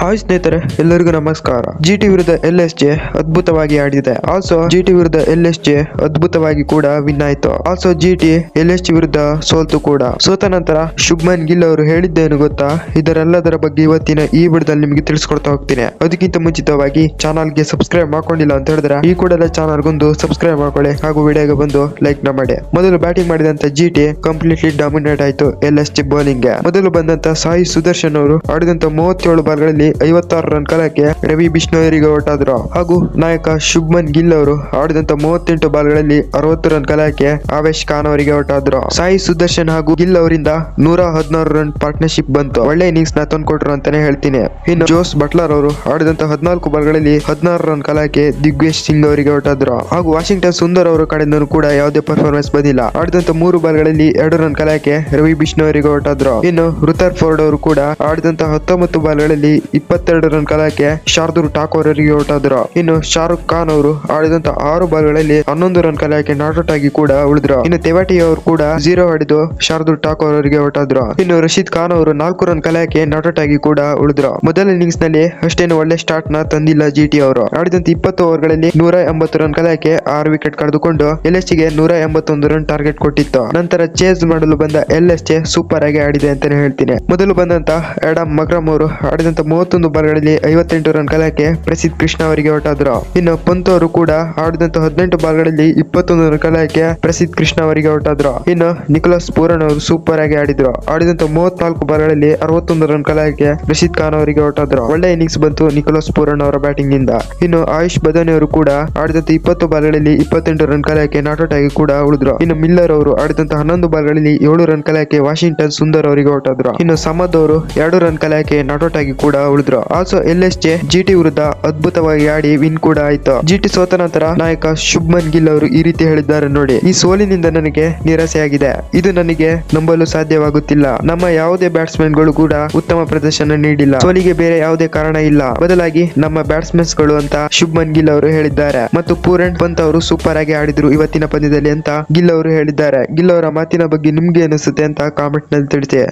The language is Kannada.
ಹಾಯ್ ಸ್ನೇಹಿತರೆ, ಎಲ್ಲರಿಗೂ ನಮಸ್ಕಾರ. ಜಿ ಟಿ ವಿರುದ್ಧ ಎಲ್ ಎಸ್ ಜೆ ಅದ್ಭುತವಾಗಿ ಆಡಿದೆ. ಆಲ್ಸೋ ಜಿ ಟಿ ವಿರುದ್ಧ ಎಲ್ ಎಸ್ ಜೆ ಅದ್ಭುತವಾಗಿ ಕೂಡ ವಿನ್ ಆಯ್ತು. Also G T L S G ವಿರುದ್ಧ ಸೋಲ್ತು ಕೂಡ. ಸೋತ ನಂತರ ಶುಭ್ಮನ್ ಗಿಲ್ ಅವರು ಹೇಳಿದ್ದೇನು ಗೊತ್ತಾ? ಇದರೆಲ್ಲದರ ಬಗ್ಗೆ ಇವತ್ತಿನ ಈ ವಿಡಿಯೋದಲ್ಲಿ ನಿಮಗೆ ತಿಳಿಸ್ಕೊಡ್ತಾ ಹೋಗ್ತೀನಿ. ಅದಕ್ಕಿಂತ ಮುಂಚಿತವಾಗಿ ಚಾನಲ್ಗೆ ಸಬ್ಸ್ಕ್ರೈಬ್ ಮಾಡ್ಕೊಂಡಿಲ್ಲ ಅಂತ ಹೇಳಿದ್ರೆ ಈ ಕೂಡಲೇ ಚಾನಲ್ಗೊಂದು ಸಬ್ಸ್ಕ್ರೈಬ್ ಮಾಡ್ಕೊಳ್ಳಿ. ಹಾಗೂ ವಿಡಿಯೋಗೆ ಬಂದು ಲೈಕ್ನ ಮಾಡಿ. ಮೊದಲು ಬ್ಯಾಟಿಂಗ್ ಮಾಡಿದಂತ ಜಿ ಟಿ ಕಂಪ್ಲೀಟ್ಲಿ ಡಾಮಿನೇಟ್ ಆಯ್ತು ಎಲ್ ಎಸ್ ಜಿ ಬೌಲಿಂಗ್ಗೆ. ಮೊದಲು ಬಂದಂತ ಸಾಯಿ ಸುದರ್ಶನ್ ಅವರು ಆಡಿದಂತ ಮೂವತ್ತೇಳು ಬಾಲ್ಗಳಲ್ಲಿ ಐವತ್ತಾರು ರನ್ ಕಲಕ್ಕೆ ರವಿ ಬಿಷ್ಣೋಯರಿಗೆ ಹೊರಟಾದ್ರು ಹಾಗೂ ನಾಯಕ ಶುಭ್ಮನ್ ಗಿಲ್ ಅವರು ಆಡಿದಂತ ಮೂವತ್ತೆಂಟು ಬಾಲ್ಗಳಲ್ಲಿ ಅರವತ್ತು ರನ್ ಕಲಕ್ಕೆ ಆವೇಶ್ ಖಾನ್ ಅವರಿಗೆ ಹೊರಟಾದ್ರು ಸಾಯಿ ಸುದರ್ಶನ್ ಹಾಗೂ ಗಿಲ್ ಅವರಿಂದ ನೂರ ಹದಿನಾರು ರನ್ ಪಾರ್ಟ್ನರ್ಶಿಪ್ ಬಂತು. ಒಳ್ಳೆ ಇನ್ನಿಂಗ್ಸ್ನ ತಂದ್ಕೊಟ್ರು ಅಂತಾನೆ ಹೇಳ್ತೀನಿ. ಇನ್ನು ಜೋಸ್ ಬಟ್ಲರ್ ಅವರು ಆಡಿದಂತ ಹದಿನಾಲ್ಕು ಬಾಲ್ಗಳಲ್ಲಿ ಹದಿನಾರು ರನ್ ಕಲಕ್ಕೆ ದಿಗ್ವೇಶ್ ಸಿಂಗ್ ಅವರಿಗೆ ಹೊರಟಾದ್ರು ಹಾಗೂ ವಾಷಿಂಗ್ಟನ್ ಸುಂದರ್ ಅವರ ಕಡೆಯಿಂದನೂ ಕೂಡ ಯಾವುದೇ ಪರ್ಫಾರ್ಮೆನ್ಸ್ ಬಂದಿಲ್ಲ. ಆಡಿದಂತ ಮೂರು ಬಾಲ್ಗಳಲ್ಲಿ ಎರಡು ರನ್ ಕಲಕ್ಕೆ ರವಿ ಬಿಷ್ಣು ಅವರಿಗೆ ಹೊರಟಾದ್ರು ಇನ್ನು ಋತರ್ ಫೋರ್ಡ್ ಅವರು ಕೂಡ ಆಡಿದಂತ ಹತ್ತೊಂಬತ್ತು ಬಾಲ್ಗಳಲ್ಲಿ ಇಪ್ಪತ್ತೆರಡು ರನ್ ಕಲಾಕೆ ಶಾರ್ದೂರ್ ಠಾಕೂರ್ ಅವರಿಗೆ ಹೊರಟಾದ್ರು. ಇನ್ನು ಶಾರುಖ್ ಖಾನ್ ಅವರು ಆಡಿದಂತ ಆರು ಬಾಲ್ಗಳಲ್ಲಿ ಹನ್ನೊಂದು ರನ್ ಕಲಕ್ಕೆ ನಾಟ್ಔಟ್ ಆಗಿ ಕೂಡ ಉಳಿದ್ರು. ಇನ್ನು ತೆವಾಟಿ ಅವರು ಕೂಡ ಜೀರೋ ಆಡಿದು ಶಾರ್ದೂರ್ ಠಾಕೂರ್ ಅವರಿಗೆ ಹೊರಟಾದ್ರು. ಇನ್ನು ರಶೀದ್ ಖಾನ್ ಅವರು ನಾಲ್ಕು ರನ್ ಕಲಕ್ಕೆ ನಾಟ್ಔಟ್ ಆಗಿ ಕೂಡ ಉಳಿದ್ರು. ಮೊದಲ ಇನ್ನಿಂಗ್ಸ್ನಲ್ಲಿ ಅಷ್ಟೇನು ಒಳ್ಳೆ ಸ್ಟಾರ್ಟ್ನ ತಂದಿಲ್ಲ ಜಿಟಿ ಅವರು. ಆಡಿದಂತ ಇಪ್ಪತ್ತು ಓವರ್ಗಳಲ್ಲಿ ನೂರ ಎಂಬತ್ತು ರನ್ ಕಲಾಕೆ ಆರು ವಿಕೆಟ್ ಕಳೆದುಕೊಂಡು ಎಲ್ ಎಸ್ಗೆ ನೂರ ಎಂಬತ್ತೊಂದು ರನ್ ಟಾರ್ಗೆಟ್ ಕೊಟ್ಟಿತ್ತು. ನಂತರ ಚೇಸ್ ಮಾಡಲು ಬಂದ ಎಲ್ ಎಸ್ ಜೆ ಸೂಪರ್ ಆಗಿ ಆಡಿದೆ ಅಂತಾನೆ ಹೇಳ್ತೀನಿ. ಮೊದಲು ಬಂದಂತ ಎಡಮ್ ಮಗ್ರಮ್ ಅವರು ಆಡಿದಂತ ಮೂವತ್ತೊಂದು ಬಾಲ್ಗಳಲ್ಲಿ ಐವತ್ತೆಂಟು ರನ್ ಕಲಾಕೆ ಪ್ರಸಿದ್ಧ ಕೃಷ್ಣ ಅವರಿಗೆ ಹೊರಟಾದ್ರು ಇನ್ನು ಪಂತ್ ಅವರು ಕೂಡ ಆಡಿದಂತ ಹದಿನೆಂಟು ಬಾಲ್ಗಳಲ್ಲಿ ಇಪ್ಪತ್ತೊಂದು ರನ್ ಕಲಾಕೆ ಪ್ರಸಿದ್ಧ ಕೃಷ್ಣ ಅವರಿಗೆ ಹೊರಟಾದ್ರು ಇನ್ನು ನಿಕೋಲಸ್ ಪೂರನ್ ಅವರು ಸೂಪರ್ ಆಗಿ ಆಡಿದ್ರು. ಆಡಿದಂತ ಮೂವತ್ನಾಲ್ಕು ಬಾಲ್ಗಳಲ್ಲಿ ಅರವತ್ತೊಂದು ರನ್ ಕಲಾಕೆ ರಶೀದ್ ಖಾನ್ ಅವರಿಗೆ ಹೊರಟಾದ್ರು ಒಳ್ಳೆ ಇನ್ನಿಂಗ್ಸ್ ಬಂತು ನಿಕೋಲಸ್ ಪೂರನ್ ಅವರ ಬ್ಯಾಟಿಂಗ್ನಿಂದ ಇನ್ನು ಆಯುಷ್ ಬದನಿ ಅವರು ಕೂಡ ಆಡಿದಂತ ಇಪ್ಪತ್ತು ಬಾಲ್ಗಳಲ್ಲಿ ಇಪ್ಪತ್ತೆಂಟು ರನ್ ಕಲಾಕೆ ನಾಟೌಟ್ ಆಗಿ ಕೂಡ ಉಳಿದ್ರು. ಇನ್ನು ಮಿಲ್ಲರ್ ಅವರು ಆಡಿದಂತ ಹನ್ನೊಂದು ಬಾಲ್ಗಳಲ್ಲಿ ಏಳು ರನ್ ಕಲಾಕೆ ವಾಷಿಂಗ್ಟನ್ ಸುಂದರ್ ಅವರಿಗೆ ಹೊರಟಾದ್ರು ಇನ್ನು ಸಮದ್ ಅವರು ಎರಡು ರನ್ ಕಲಾಕೆ ನಾಟೌಟ್ ಆಗಿ ಕೂಡ ಉಳಿದ್ರು. Also L S J GT ವಿರುದ್ಧ ಅದ್ಭುತವಾಗಿ ಆಡಿ ವಿನ್ ಕೂಡ ಆಯ್ತು. ಜಿಟಿ ಸೋತ ನಂತರ ನಾಯಕ ಶುಭ್ಮನ್ ಗಿಲ್ ಅವರು ಈ ರೀತಿ ಹೇಳಿದ್ದಾರೆ ನೋಡಿ. ಈ ಸೋಲಿನಿಂದ ನನಗೆ ನಿರಾಸೆಯಾಗಿದೆ. ಇದು ನನಗೆ ನಂಬಲು ಸಾಧ್ಯವಾಗುತ್ತಿಲ್ಲ. ನಮ್ಮ ಯಾವುದೇ ಬ್ಯಾಟ್ಸ್ಮನ್ಗಳು ಕೂಡ ಉತ್ತಮ ಪ್ರದರ್ಶನ ನೀಡಿಲ್ಲ. ಸೋಲಿಗೆ ಬೇರೆ ಯಾವುದೇ ಕಾರಣ ಇಲ್ಲ. ಬದಲಾಗಿ ನಮ್ಮ ಬ್ಯಾಟ್ಸ್ಮನ್ಸ್ಗಳು ಅಂತ ಶುಭ್ಮನ್ ಗಿಲ್ ಅವರು ಹೇಳಿದ್ದಾರೆ. ಮತ್ತು ಪೂರಣ್ ಪಂತ್ ಅವರು ಸೂಪರ್ ಆಗಿ ಆಡಿದ್ರು ಇವತ್ತಿನ ಪಂದ್ಯದಲ್ಲಿ ಅಂತ ಗಿಲ್ ಅವರು ಹೇಳಿದ್ದಾರೆ. ಗಿಲ್ ಅವರ ಮಾತಿನ ಬಗ್ಗೆ ನಿಮ್ಗೆ ಅನಿಸುತ್ತೆ ಅಂತ ಕಾಮೆಂಟ್ನಲ್ಲಿ ತಿಳಿಸಿ.